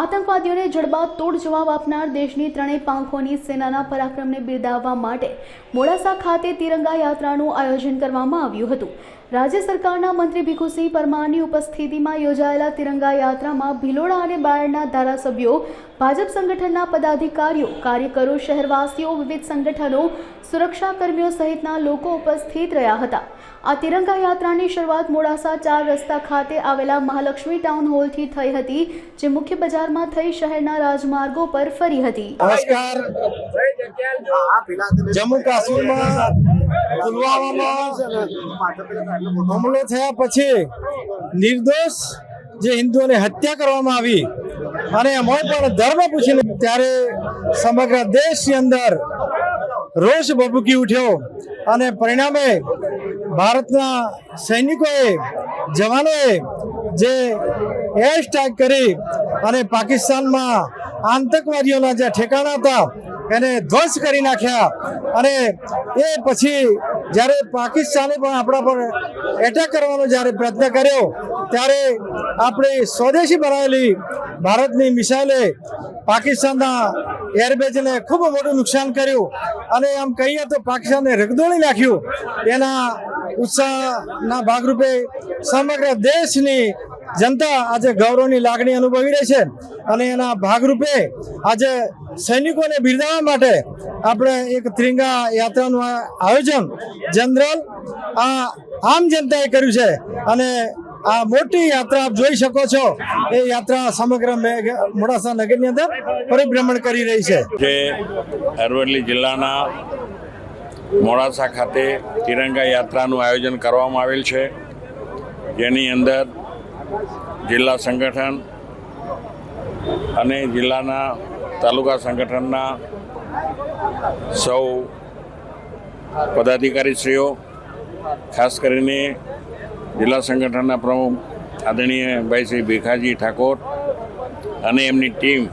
આતંકવાદીઓને જડબા તોડ જવાબ આપનાર દેશની ત્રણેય પાંખોની સેનાના પરાક્રમને બિરદાવવા માટે મોડાસા ખાતે તિરંગા યાત્રાનું આયોજન કરવામાં આવ્યું હતું. રાજ્ય સરકારના મંત્રી ભીખુસિંહ પરમારની ઉપસ્થિતિમાં યોજાયેલા તિરંગા યાત્રામાં ભિલોડા અને બાયડના ધારાસભ્યો, ભાજપ સંગઠનના પદાધિકારીઓ, કાર્યકરો, શહેરવાસીઓ, વિવિધ સંગઠનો, સુરક્ષાકર્મીઓ સહિતના લોકો ઉપસ્થિત રહ્યા હતા. આ તિરંગા યાત્રાની શરૂઆત મોડાસા ચાર રસ્તા ખાતે આવેલા મહાલક્ષ્મી ટાઉન હોલથી થઈ હતી, જે મુખ્ય બજારમાં થઈ શહેરના રાજમાર્ગો પર ફરી હતી. નમસ્કાર. જમ્મુ કાશ્મીરમાં પુલવામામાં હુમલો થયા પછી નિર્દોષ જે હિન્દુઓની હત્યા કરવામાં આવી અને એમાં પણ ધર્મ પૂછીને ત્યારે સમગ્ર દેશની અંદર રોષ ભભૂકી ઉઠ્યો અને પરિણામે ભારતના સૈનિકોએ, જવાનોએ જે એર સ્ટ્રાઇક કરી અને પાકિસ્તાનમાં આતંકવાદીઓના જે ઠેકાણા હતા, એને ધ્વંસ કરી નાખ્યા. અને એ પછી જ્યારે પાકિસ્તાને પણ આપણા પર એટેક કરવાનો જ્યારે પ્રયત્ન કર્યો, ત્યારે આપણી સ્વદેશી બનાવેલી ભારતની મિસાઇલે પાકિસ્તાનના એરબેઝને ખૂબ મોટું નુકસાન કર્યું. અને આમ કહીએ તો પાકિસ્તાનને રગદોળી નાખ્યું. એના ઉત્સાહના ભાગરૂપે સમગ્ર દેશની જનતા આજે ગૌરવની લાગણી અનુભવી રહી છે અને એના ભાગરૂપે આજે સૈનિકોને બિરદાવવા માટે આપણે એક ત્રિંગા યાત્રાનું આયોજન જનરલ આ આમ જનતાએ કર્યું છે અને આ મોટી યાત્રા આપ જોઈ શકો છો. એ યાત્રા સમગ્ર મોડાસા નગરની અંદર પરિભ્રમણ કરી રહી છે. જે અરવલ્લી જિલ્લાના મોડાસા ખાતે તિરંગા યાત્રાનું આયોજન કરવામાં આવેલ છે. જેની અંદર જિલ્લા સંગઠન અને જિલ્લાના તાલુકા સંગઠનના સૌ પદાધિકારીશ્રીઓ, ખાસ કરીને જિલ્લા સંગઠનના પ્રમુખ આદરણીય ભાઈ શ્રી ભીખાજી ઠાકોર અને એમની ટીમ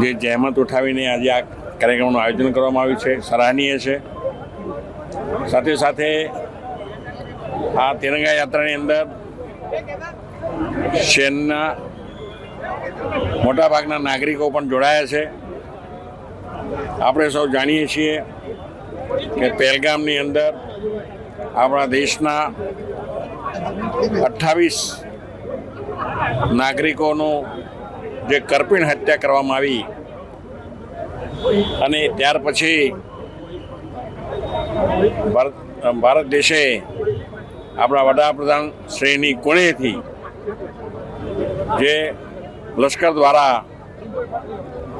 જે જહેમત ઉઠાવીને આજે આ કાર્યક્રમનું આયોજન કરવામાં આવ્યું છે, સરાહનીય છે. સાથે સાથે આ તિરંગા યાત્રાની અંદર શહેરના મોટાભાગના નાગરિકો પણ જોડાયા છે. આપણે સૌ જાણીએ છીએ કે પહેલગામની અંદર આપણા દેશના અઠ્ઠાવીસ નાગરિકોનું જે કરપીણ હત્યા કરવામાં આવી અને ત્યાર પછી ભારત ભારત દેશે આપણા વડાપ્રધાન શ્રીની કોણેથી જે લશ્કર દ્વારા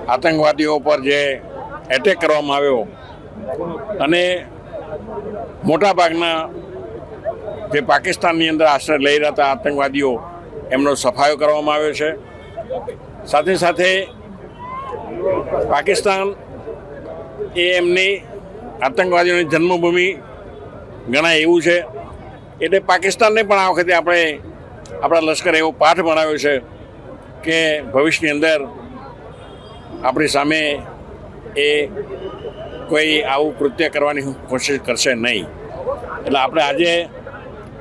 આતંકવાદીઓ પર જે એટેક કરવામાં આવ્યો અને મોટાભાગના જે પાકિસ્તાનની અંદર આશ્રય લઈ રહેતા આતંકવાદીઓ એમનો સફાયો કરવામાં આવ્યો છે. સાથે સાથે પાકિસ્તાન એ એમની આતંકવાદીઓની જન્મભૂમિ ગણાય એવું છે. એટલે પાકિસ્તાનને પણ આ વખતે આપણે આપણા લશ્કરે એવો પાઠ ભણાવ્યો છે કે ભવિષ્યની અંદર આપણી સામે એ કોઈ આવું કૃત્ય કરવાની કોશિશ કરશે નહીં. એટલે આપણે આજે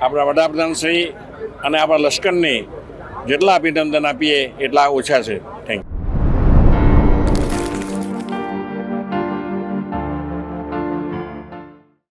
આપણા વડાપ્રધાન શ્રી અને આપણા લશ્કરને જેટલા અભિનંદન આપીએ એટલા ઓછા છે.